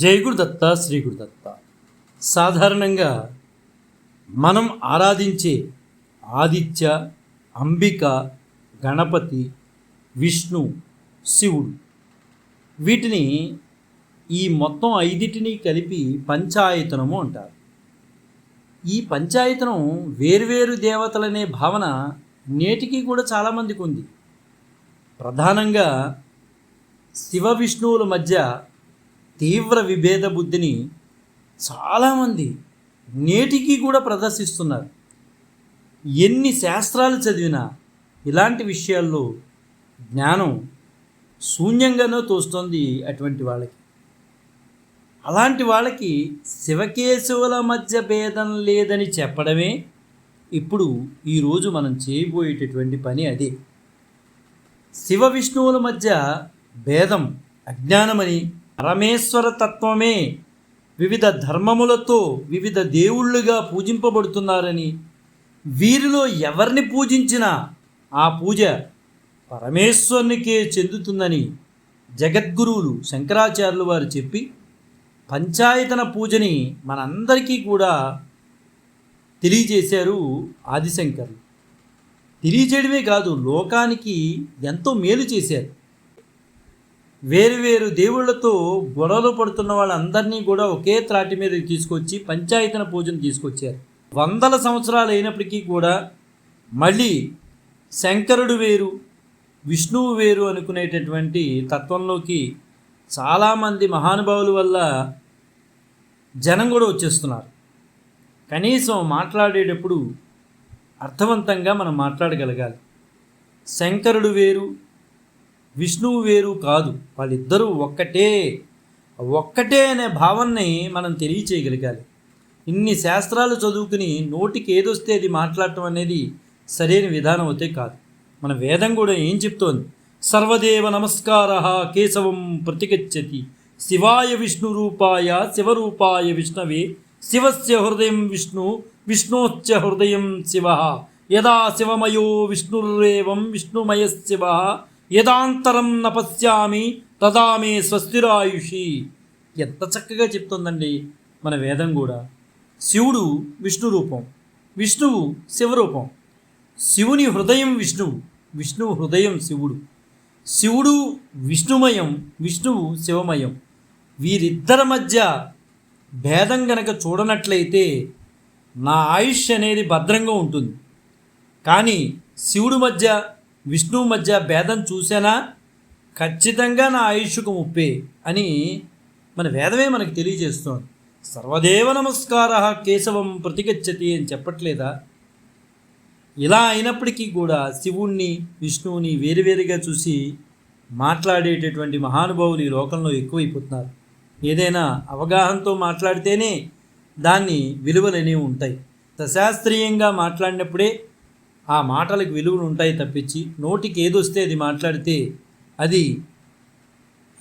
జై గురుదత్త శ్రీ గురుదత్త సాధారణంగా మనం ఆరాధించే ఆదిత్య అంబిక గణపతి విష్ణు శివుడు. వీటిని ఈ మొత్తం ఐదిటిని కలిపి పంచాయతనము అంటారు. ఈ పంచాయతనం వేర్వేరు దేవతలనే భావన నేటికి కూడా చాలామందికి ఉంది ప్రధానంగా శివ విష్ణువుల మధ్య తీవ్ర విభేద బుద్ధిని చాలామంది నేటికి కూడా ప్రదర్శిస్తున్నారు. ఎన్ని శాస్త్రాలు చదివినా ఇలాంటి విషయాల్లో జ్ఞానం శూన్యంగానో తోస్తుంది అటువంటి వాళ్ళకి. అలాంటి వాళ్ళకి శివకేశవుల మధ్య భేదం లేదని చెప్పడమే ఇప్పుడు ఈరోజు మనం చేయబోయేటటువంటి పని అదే. శివ విష్ణువుల మధ్య భేదం అజ్ఞానమని పరమేశ్వర తత్వమే వివిధ ధర్మములతో వివిధ దేవుళ్ళుగా పూజింపబడుతున్నారని వీరిలో ఎవరిని పూజించినా ఆ పూజ పరమేశ్వరునికే చెందుతుందని జగద్గురువులు శంకరాచార్యులు వారు చెప్పి పంచాయతన పూజని మనందరికీ కూడా తెలియజేశారు ఆదిశంకర్లు. తెలియజేయడమే కాదు లోకానికి ఎంతో మేలు చేశారు. వేరు వేరు దేవుళ్ళతో గొడవలు పడుతున్న వాళ్ళందరినీ కూడా ఒకే త్రాటి మీద తీసుకొచ్చి పంచాయతన పూజను తీసుకొచ్చారు. వందల సంవత్సరాలు అయినప్పటికీ కూడా మళ్ళీ శంకరుడు వేరు విష్ణువు వేరు అనుకునేటటువంటి తత్వంలోకి చాలామంది మహానుభావుల వల్ల జనం కూడా వచ్చేస్తున్నారు. కనీసం మాట్లాడేటప్పుడు అర్థవంతంగా మనం మాట్లాడగలగాలి. శంకరుడు వేరు విష్ణువు వేరు కాదు. వాళ్ళిద్దరూ ఒక్కటే. ఒక్కటే అనే భావనని మనం తెలియచేయగలగాలి. ఇన్ని శాస్త్రాలు చదువుకుని నోటికి ఏదొస్తే అది మాట్లాడటం అనేది సరైన విధానం అయితే కాదు. మన వేదం కూడా ఏం చెప్తోంది? సర్వదేవ నమస్కార కేశవం ప్రతిగచ్చతి. శివాయ విష్ణు రూపాయ శివరూపాయ విష్ణవే. శివస్య హృదయం విష్ణు విష్ణోచ్చ హృదయం శివ. యదా శివమయో విష్ణురేవం విష్ణుమయ శివ. యదాంతరం నపశ్యామి తదామే తదా మే స్వస్తిరాయుషి. ఎంత చక్కగా చెప్తుందండి మన వేదం కూడా. శివుడు విష్ణు రూపం. విష్ణువు శివరూపం శివుని హృదయం విష్ణువు. విష్ణువు హృదయం శివుడు. శివుడు విష్ణుమయం విష్ణువు శివమయం. వీరిద్దరి మధ్య భేదం గనక చూడనట్లయితే నా ఆయుష్ అనేది భద్రంగా ఉంటుంది. కానీ శివుడి మధ్య విష్ణువు మధ్య భేదం చూసానా? ఖచ్చితంగా నా ఆయుష్కు ముప్పే అని మన వేదమే మనకు తెలియజేస్తోంది. సర్వదేవ నమస్కార కేశవం ప్రతిగచ్చతి అని చెప్పట్లేదా? ఇలా అయినప్పటికీ కూడా శివుణ్ణి విష్ణువుని వేరువేరుగా చూసి మాట్లాడేటటువంటి మహానుభావులు ఈ లోకంలో ఎక్కువైపోతున్నారు. ఏదైనా అవగాహనతో మాట్లాడితేనే దాన్ని విలువలనేవి ఉంటాయి. సశాస్త్రీయంగా మాట్లాడినప్పుడే ఆ మాటలకు విలువలు ఉంటాయి తప్పించి నోటికి ఏదొస్తే అది మాట్లాడితే అది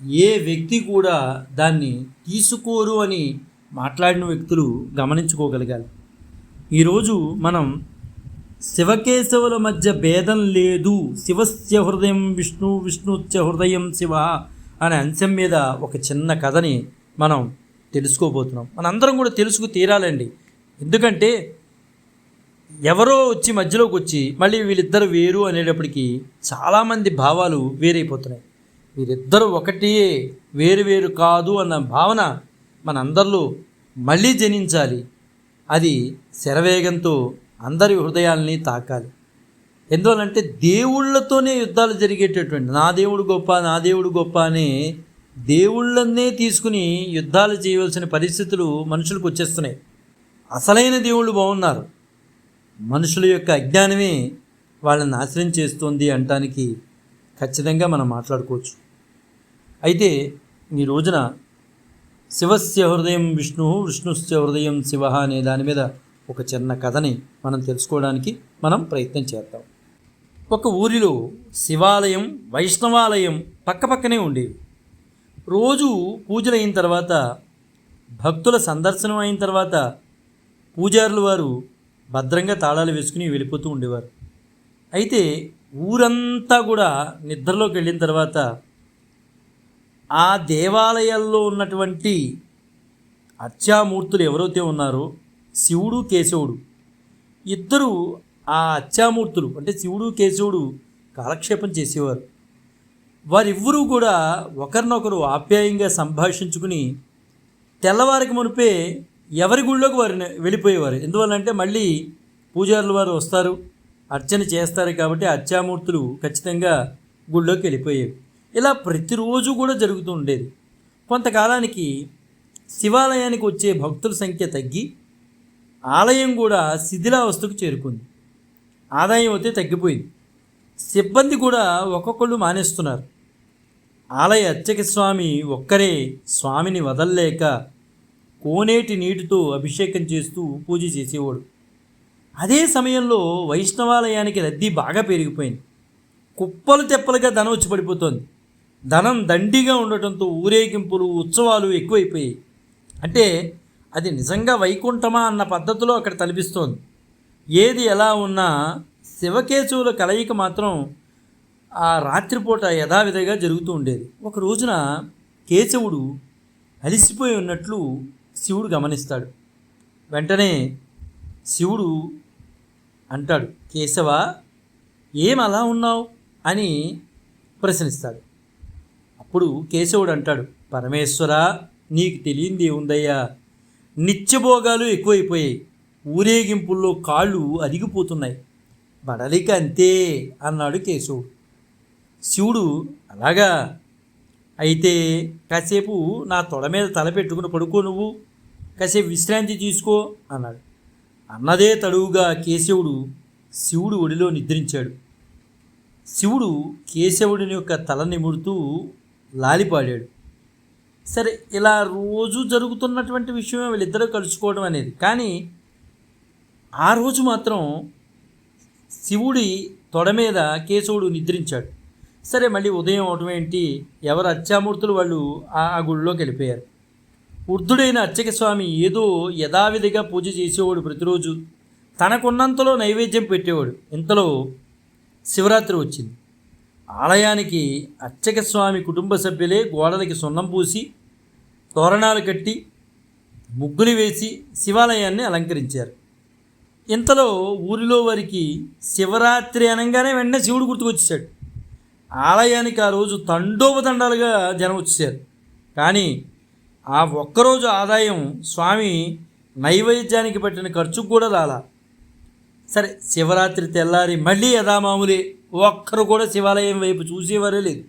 ఏ వ్యక్తి కూడా దాన్ని తీసుకోరు అని మాట్లాడిన వ్యక్తులు గమనించుకోగలగాలి. ఈరోజు మనం శివకేశవుల మధ్య భేదం లేదు. శివస్య హృదయం విష్ణు విష్ణుత్య హృదయం శివ అనే అంశం మీద ఒక చిన్న కథని మనం తెలుసుకోబోతున్నాం. మనందరం కూడా తెలుసుకు తీరాలండి. ఎందుకంటే ఎవరో వచ్చి మధ్యలోకి వచ్చి మళ్ళీ వీళ్ళిద్దరు వేరు అనేటప్పటికీ చాలామంది భావాలు వేరైపోతున్నాయి. వీరిద్దరూ ఒకటే వేరు వేరు కాదు అన్న భావన మనందరిలో మళ్ళీ జనించాలి. అది శరవేగంతో అందరి హృదయాల్ని తాకాలి. ఎందువల్లంటే దేవుళ్ళతోనే యుద్ధాలు జరిగేటటువంటి నా దేవుడు గొప్ప నా దేవుడు గొప్ప అనే దేవుళ్ళన్నే తీసుకుని యుద్ధాలు చేయవలసిన పరిస్థితులు మనుషులకు వచ్చేస్తున్నాయి. అసలైన దేవుళ్ళు బాగున్నారు. మనుషుల యొక్క అజ్ఞానమే వాళ్ళని నాశనం చేస్తుంది అంటానికి ఖచ్చితంగా మనం మాట్లాడుకోవచ్చు. అయితే ఈ రోజున శివస్య హృదయం విష్ణు విష్ణుస్య హృదయం శివ అనే దాని మీద ఒక చిన్న కథని మనం తెలుసుకోవడానికి మనం ప్రయత్నం చేద్దాం. ఒక ఊరిలో శివాలయం వైష్ణవాలయం పక్కపక్కనే ఉండేవి. రోజు పూజలు అయిన తర్వాత భక్తుల సందర్శనం అయిన తర్వాత పూజారులు వారు భద్రంగా తాళాలు వేసుకుని వెళ్ళిపోతూ ఉండేవారు. అయితే ఊరంతా కూడా నిద్రలోకి వెళ్ళిన తర్వాత ఆ దేవాలయాల్లో ఉన్నటువంటి అత్యామూర్తులు ఎవరైతే ఉన్నారో శివుడు కేశవుడు ఇద్దరు ఆ అత్యామూర్తులు అంటే శివుడు కేశవుడు కాలక్షేపం చేసేవారు. వారివ్వరూ కూడా ఒకరినొకరు ఆప్యాయంగా సంభాషించుకుని తెల్లవారికి మునిపే ఎవరి గుళ్ళోకి వారిని వెళ్ళిపోయేవారు? ఎందువల్లంటే మళ్ళీ పూజారులు వారు వస్తారు అర్చన చేస్తారు కాబట్టి అత్యామూర్తులు ఖచ్చితంగా గుళ్ళోకి వెళ్ళిపోయేవి. ఇలా ప్రతిరోజు కూడా జరుగుతూ ఉండేది. కొంతకాలానికి శివాలయానికి వచ్చే భక్తుల సంఖ్య తగ్గి ఆలయం కూడా శిథిలావస్థకు చేరుకుంది. ఆదాయం అయితే తగ్గిపోయింది. సిబ్బంది కూడా ఒక్కొక్కళ్ళు మానేస్తున్నారు. ఆలయ అర్చక స్వామి ఒక్కరే స్వామిని వదల్లేక కోనేటి నీటితో అభిషేకం చేస్తూ పూజ చేసేవాడు. అదే సమయంలో వైష్ణవాలయానికి రద్దీ బాగా పెరిగిపోయింది. కుప్పలు తెప్పలుగా ధనం వచ్చి పడిపోతోంది. ధనం దండిగా ఉండటంతో ఊరేగింపులు ఉత్సవాలు ఎక్కువైపోయాయి. అంటే అది నిజంగా వైకుంఠమా అన్న పద్ధతిలో అక్కడ తలపిస్తోంది. ఏది ఎలా ఉన్నా శివకేశవుల కలయిక మాత్రం ఆ రాత్రిపూట యథావిధిగా జరుగుతూ ఉండేది. ఒక రోజున కేశవుడు అలిసిపోయి ఉన్నట్లు శివుడు గమనిస్తాడు. వెంటనే శివుడు అంటాడు కేశవ ఏం అలా ఉన్నావు? అని ప్రశ్నిస్తాడు. అప్పుడు కేశవుడు అంటాడు పరమేశ్వర నీకు తెలియంది ఏముందయ్యా? నిత్యభోగాలు ఎక్కువైపోయాయి. ఊరేగింపుల్లో కాళ్ళు అరిగిపోతున్నాయి. బడలిక అంతే అన్నాడు కేశవుడు. శివుడు అలాగా. అయితే కాసేపు నా తొడ మీద తల పెట్టుకుని పడుకో నువ్వు. కాసేపు విశ్రాంతి తీసుకో అన్నాడు. అన్నదే తడువుగా కేశవుడు శివుడు ఒడిలో నిద్రించాడు. శివుడు కేశవుడిని యొక్క తల నిముడుతూ లాలిపాడాడు. సరే ఇలా రోజు జరుగుతున్నటువంటి విషయమే వీళ్ళిద్దరూ కలుసుకోవడం అనేది. కానీ ఆ రోజు మాత్రం శివుడి తొడ మీద కేశవుడు నిద్రించాడు. సరే మళ్ళీ ఉదయం అవటం ఏంటి ఎవరు అత్యామూర్తులు వాళ్ళు ఆ ఆ గుడిలోకి వెళ్ళిపోయారు. వృద్ధుడైన అర్చక స్వామి ఏదో యథావిధిగా పూజ చేసేవాడు ప్రతిరోజు. తనకున్నంతలో నైవేద్యం పెట్టేవాడు. ఇంతలో శివరాత్రి వచ్చింది. ఆలయానికి అర్చక స్వామి కుటుంబ సభ్యులే గోడలకి సున్నం పూసి తోరణాలు కట్టి ముగ్గులు వేసి శివాలయాన్ని అలంకరించారు. ఇంతలో ఊరిలో వారికి శివరాత్రి అనగానే వెంటనే శివుడు గుర్తుకొచ్చేశాడు. ఆలయానికి ఆ రోజు తండోపతండాలుగా జనం వచ్చేసారు కానీ ఆ ఒక్కరోజు ఆదాయం స్వామి నైవేద్యానికి పెట్టిన ఖర్చుకు కూడా రాలా. సరే శివరాత్రి తెల్లారి మళ్ళీ యథామామూలే ఒక్కరు కూడా శివాలయం వైపు చూసేవారే లేదు.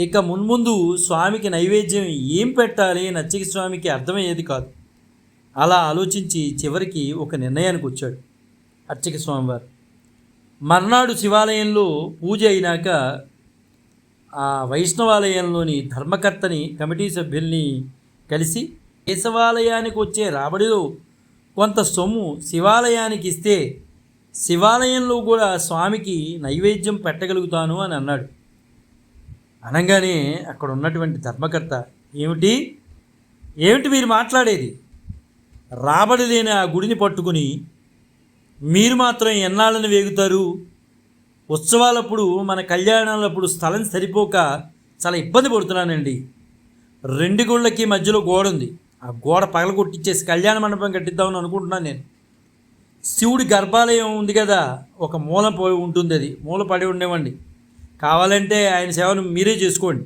ఇక మున్ముందు స్వామికి నైవేద్యం ఏం పెట్టాలి నచ్చకి స్వామికి అర్థమయ్యేది కాదు. అలా ఆలోచించి చివరికి ఒక నిర్ణయానికి వచ్చాడు అర్చక స్వామివారు. మర్నాడు శివాలయంలో పూజ అయినాక ఆ వైష్ణవాలయంలోని ధర్మకర్తని కమిటీ సభ్యుల్ని కలిసి కేశవాలయానికి వచ్చే రాబడిలో కొంత సొమ్ము శివాలయానికి ఇస్తే శివాలయంలో కూడా స్వామికి నైవేద్యం పెట్టగలుగుతాను అని అన్నాడు. అనగానే అక్కడ ఉన్నటువంటి ధర్మకర్త ఏమిటి? ఏమిటి మీరు మాట్లాడేది? రాబడి లేని ఆ గుడిని పట్టుకుని మీరు మాత్రం ఎన్నాళ్ళని వేగుతారు? ఉత్సవాలప్పుడు మన కళ్యాణాలప్పుడు స్థలం సరిపోక చాలా ఇబ్బంది పడుతున్నానండి. రెండు గుళ్ళకి మధ్యలో గోడ ఉంది. ఆ గోడ పగల కొట్టించేసి కళ్యాణ మండపం కట్టిద్దామని అనుకుంటున్నాను నేను. శివుడి గర్భాలయం ఉంది కదా ఒక మూల పోయి ఉంటుంది అది. మూల పడి ఉండేవండి కావాలంటే ఆయన సేవను మీరే చేసుకోండి.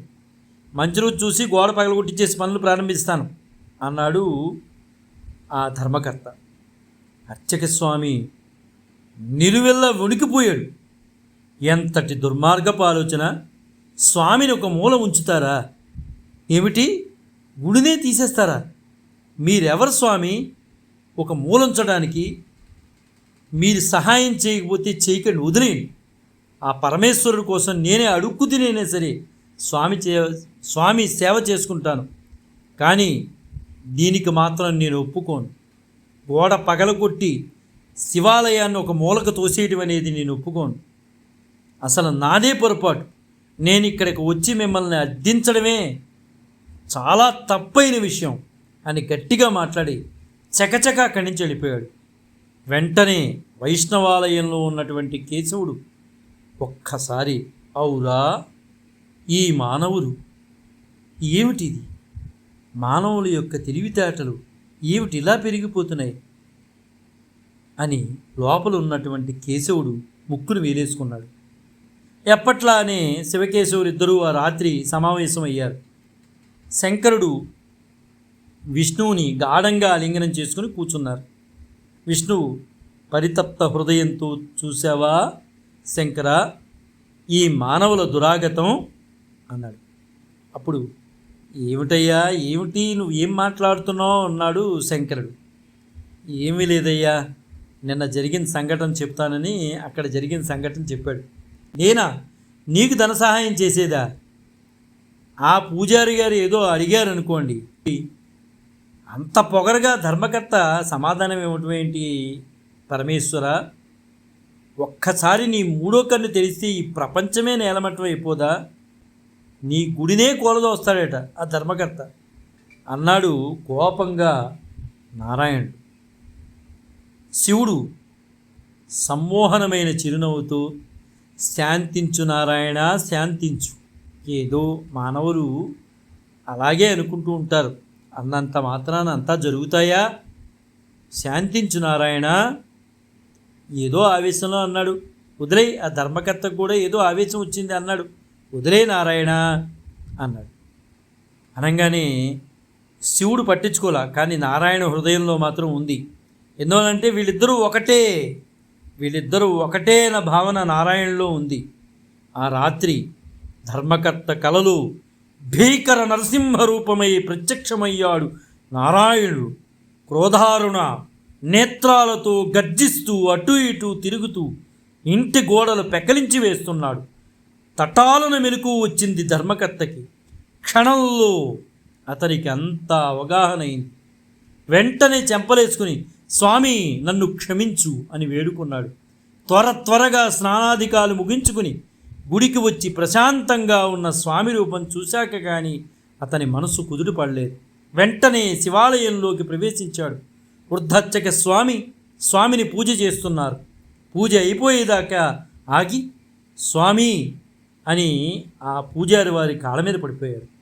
మంచి రోజు చూసి గోడ పగల కొట్టించేసి పనులు ప్రారంభిస్తాను అన్నాడు ఆ ధర్మకర్త. అర్చక స్వామి నిలువెల్ల వణికిపోయాడు. ఎంతటి దుర్మార్గపు ఆలోచన. స్వామిని ఒక మూల ఉంచుతారా? ఏమిటి? గుడినే తీసేస్తారా? మీరెవరు స్వామి? ఒక మూలంచడానికి మీరు సహాయం చేయకపోతే చేయకండి వదిలేయండి. ఆ పరమేశ్వరుడు కోసం నేనే అడుక్కు తినైనా సరే స్వామి చే స్వామి సేవ చేసుకుంటాను. కానీ దీనికి మాత్రం నేను ఒప్పుకోను. గోడ పగలగొట్టి శివాలయాన్ని ఒక మూలకు తోసేయడం అనేది నేను ఒప్పుకోను. అసలు నాదే పొరపాటు. నేను ఇక్కడికి వచ్చి మిమ్మల్ని అర్థించడమే చాలా తప్పైన విషయం అని గట్టిగా మాట్లాడి చకచక అక్కడి నుంచి వెళ్ళిపోయాడు. వెంటనే వైష్ణవాలయంలో ఉన్నటువంటి కేశవుడు ఒక్కసారి అవురా ఈ మానవుడు ఏమిటిది? మానవుల యొక్క తెలివితేటలు ఏమిటి ఇలా పెరిగిపోతున్నాయి? అని లోపల ఉన్నటువంటి కేశవుడు ముక్కును వేలేసుకున్నాడు. ఎప్పట్లానే శివకేశవులు ఇద్దరూ ఆ రాత్రి సమావేశమయ్యారు. శంకరుడు విష్ణువుని గాఢంగా ఆలింగనం చేసుకుని కూర్చున్నారు. విష్ణువు పరితప్త హృదయంతో చూసావా శంకర? ఈ మానవుల దురాగతం అన్నాడు. అప్పుడు ఏమిటయ్యా ఏమిటి నువ్వు ఏం మాట్లాడుతున్నావు అన్నాడు శంకరుడు. ఏమీ లేదయ్యా నిన్న జరిగిన సంఘటన చెప్తానని అక్కడ జరిగిన సంఘటన చెప్పాడు. నేనా నీకు ధన సహాయం చేసేదా? ఆ పూజారి గారు ఏదో అడిగారు అనుకోండి అంత పొగరగా ధర్మకర్త సమాధానం ఇవ్వటం ఏంటి పరమేశ్వర? ఒక్కసారి నీ మూడో కన్ను తెలిస్తే ఈ ప్రపంచమే నేలమట్టం అయిపోదా? నీ గుడినే కూలదోస్తాడట ఆ ధర్మకర్త. అన్నాడు కోపంగా నారాయణుడు. శివుడు సమ్మోహనమైన చిరునవ్వుతో శాంతించు నారాయణ శాంతించు. ఏదో మానవులు అలాగే అనుకుంటూ ఉంటారు. అన్నంత మాత్రాన అంతా జరుగుతాయా? శాంతించు నారాయణ. ఏదో ఆవేశంలో అన్నాడు. వదిలే ఆ ధర్మకర్తకు కూడా ఏదో ఆవేశం వచ్చింది అన్నాడు. వదిలే నారాయణ అన్నాడు. అనగానే శివుడు పట్టించుకోలే కానీ నారాయణ హృదయంలో మాత్రం ఉంది. ఎందువలంటే వీళ్ళిద్దరూ ఒకటే వీళ్ళిద్దరూ ఒకటే అన్న భావన నారాయణలో ఉంది. ఆ రాత్రి ధర్మకర్త కలలు భీకర నరసింహ రూపమై ప్రత్యక్షమయ్యాడు నారాయణుడు. క్రోధారుణ నేత్రాలతో గర్జిస్తూ అటు ఇటు తిరుగుతూ ఇంటి గోడలు పెకలించి వేస్తున్నాడు. తటాలను మెలకు వచ్చింది ధర్మకర్తకి. క్షణంలో అతనికి అంతా అవగాహన అయింది. వెంటనే చెంపలేసుకుని స్వామి నన్ను క్షమించు అని వేడుకున్నాడు. త్వర త్వరగా స్నానాధికాలు ముగించుకుని గుడికి వచ్చి ప్రశాంతంగా ఉన్న స్వామి రూపం చూశాక కానీ అతని మనసు కుదురు పడలేదు వెంటనే శివాలయంలోకి ప్రవేశించాడు. వృద్ధచ్చక స్వామి స్వామిని పూజ చేస్తున్నారు. పూజ అయిపోయేదాకా ఆగి స్వామి అని ఆ పూజారి వారి కాళ్ళ మీద పడిపోయాడు.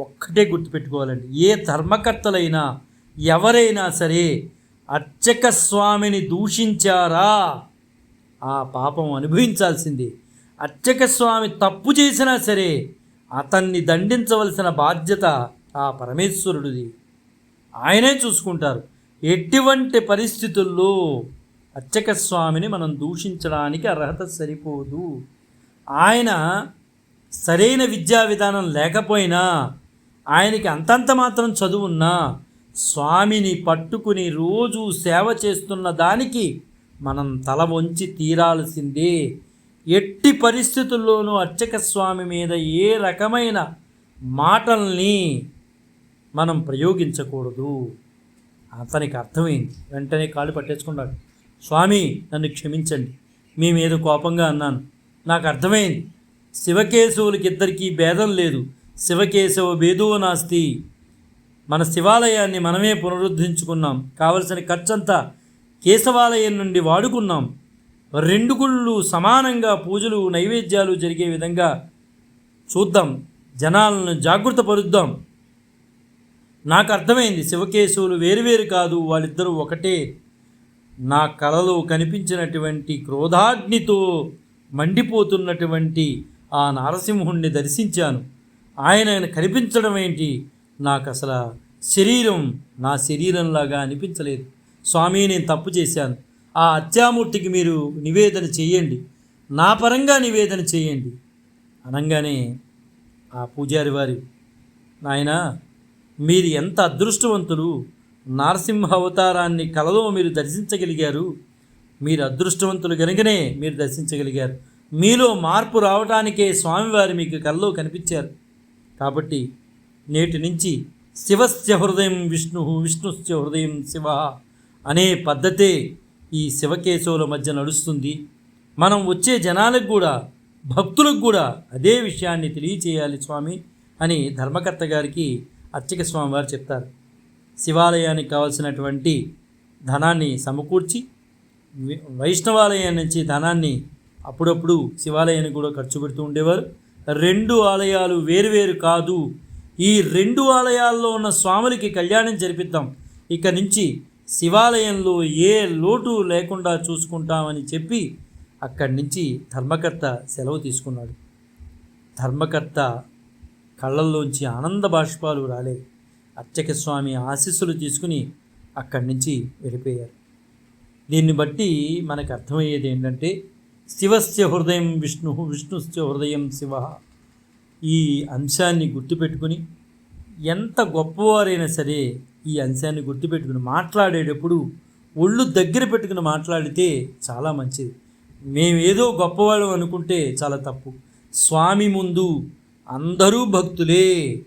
ఒక్కటే గుర్తుపెట్టుకోవాలండి ఏ ధర్మకర్తలైనా ఎవరైనా సరే అర్చక స్వామిని దూషించారా? ఆ పాపం అనుభవించాల్సిందే. అర్చక స్వామి తప్పు చేసినా సరే అతన్ని దండించవలసిన బాధ్యత ఆ పరమేశ్వరుడిది. ఆయనే చూసుకుంటారు. ఎటువంటి పరిస్థితుల్లో అర్చక స్వామిని మనం దూషించడానికి అర్హత సరిపోదు. ఆయన సరైన విద్యా విధానం లేకపోయినా ఆయనకి అంతంత మాత్రం చదువున్నా స్వామిని పట్టుకుని రోజు సేవ చేస్తున్న దానికి మనం తల వంచి తీరాల్సిందే. ఎట్టి పరిస్థితుల్లోనూ అర్చక స్వామి మీద ఏ రకమైన మాటల్ని మనం ప్రయోగించకూడదు. అతనికి అర్థమైంది. వెంటనే కాళ్ళు పట్టేసుకున్నాడు. స్వామి నన్ను క్షమించండి. మీ మీద కోపంగా అన్నాను. నాకు అర్థమైంది. శివకేశవులకి ఇద్దరికీ భేదం లేదు. శివకేశవ భేదో నాస్తి. మన శివాలయాన్ని మనమే పునరుద్ధరించుకున్నాం. కావలసిన ఖర్చంతా కేశవాలయం నుండి వాడుకున్నాం. రెండు గుళ్ళు సమానంగా పూజలు నైవేద్యాలు జరిగే విధంగా చూద్దాం. జనాలను జాగృతపరుద్దాం నాకు అర్థమైంది శివకేశవులు వేరువేరు కాదు వాళ్ళిద్దరూ ఒకటే. నా కలలో కనిపించినటువంటి క్రోధాగ్నితో మండిపోతున్నటువంటి ఆ నారసింహుణ్ణి దర్శించాను. ఆయన కనిపించడం ఏంటి? నాకు అసలు శరీరం నా శరీరంలాగా అనిపించలేదు. స్వామి నేను తప్పు చేశాను. ఆ అత్యామూర్తికి మీరు నివేదన చేయండి నా పరంగా నివేదన చేయండి అనగానే ఆ పూజారి వారి నాయన మీరు ఎంత అదృష్టవంతులు. నరసింహ అవతారాన్ని కలలో మీరు దర్శించగలిగారు. మీరు అదృష్టవంతులు కనుకనే మీరు దర్శించగలిగారు. మీలో మార్పు రావటానికే స్వామివారి మీకు కల్లో కనిపించారు. కాబట్టి నేటి నుంచి శివస్య హృదయం విష్ణు విష్ణుస్య హృదయం శివ అనే పద్ధతే ఈ శివకేశవుల మధ్య నడుస్తుంది. మనం వచ్చే జనాలకు కూడా భక్తులకు కూడా అదే విషయాన్ని తెలియచేయాలి స్వామి అని ధర్మకర్త గారికి అర్చక స్వామి వారు చెప్తారు. శివాలయానికి కావలసినటువంటి ధనాన్ని సమకూర్చి వైష్ణవాలయం నుంచి ధనాన్ని అప్పుడప్పుడు శివాలయానికి కూడా ఖర్చు పెడుతూ ఉండేవారు. రెండు ఆలయాలు వేరువేరు కాదు. ఈ రెండు ఆలయాల్లో ఉన్న స్వాములకి కళ్యాణం జరిపిద్దాం. ఇక నుంచి శివాలయంలో ఏ లోటు లేకుండా చూసుకుంటామని చెప్పి అక్కడి నుంచి ధర్మకర్త సెలవు తీసుకున్నాడు. ధర్మకర్త కళ్ళల్లోంచి ఆనంద బాష్పాలు రాలే. అర్చక స్వామి ఆశీస్సులు తీసుకుని అక్కడి నుంచి వెళ్ళిపోయారు. దీన్ని బట్టి మనకు అర్థమయ్యేది ఏంటంటే శివస్య హృదయం విష్ణు విష్ణుస్య హృదయం శివ. ఈ అంశాన్ని గుర్తుపెట్టుకుని ఎంత గొప్పవారైనా సరే ఈ అంశాన్ని గుర్తుపెట్టుకుని మాట్లాడేటప్పుడు ఒళ్ళు దగ్గర పెట్టుకుని మాట్లాడితే చాలా మంచిది. మేమేదో గొప్పవాళ్ళం అనుకుంటే చాలా తప్పు. స్వామి ముందు అందరూ భక్తులే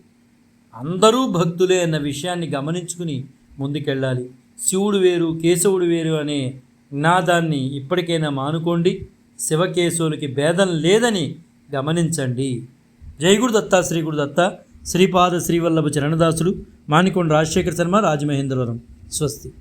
అందరూ భక్తులే అన్న విషయాన్ని గమనించుకుని ముందుకెళ్ళాలి. శివుడు వేరు కేశవుడు వేరు అనే నినాదాన్ని ఇప్పటికైనా మానుకోండి. శివకేశవులకి భేదం లేదని గమనించండి. జై గురుదత్త శ్రీ గురుదత్త. శ్రీపాద శ్రీవల్లభ చరణదాసుడు మానికొండ రాజశేఖర శర్మ రాజమహేంద్రవరం. స్వస్తి.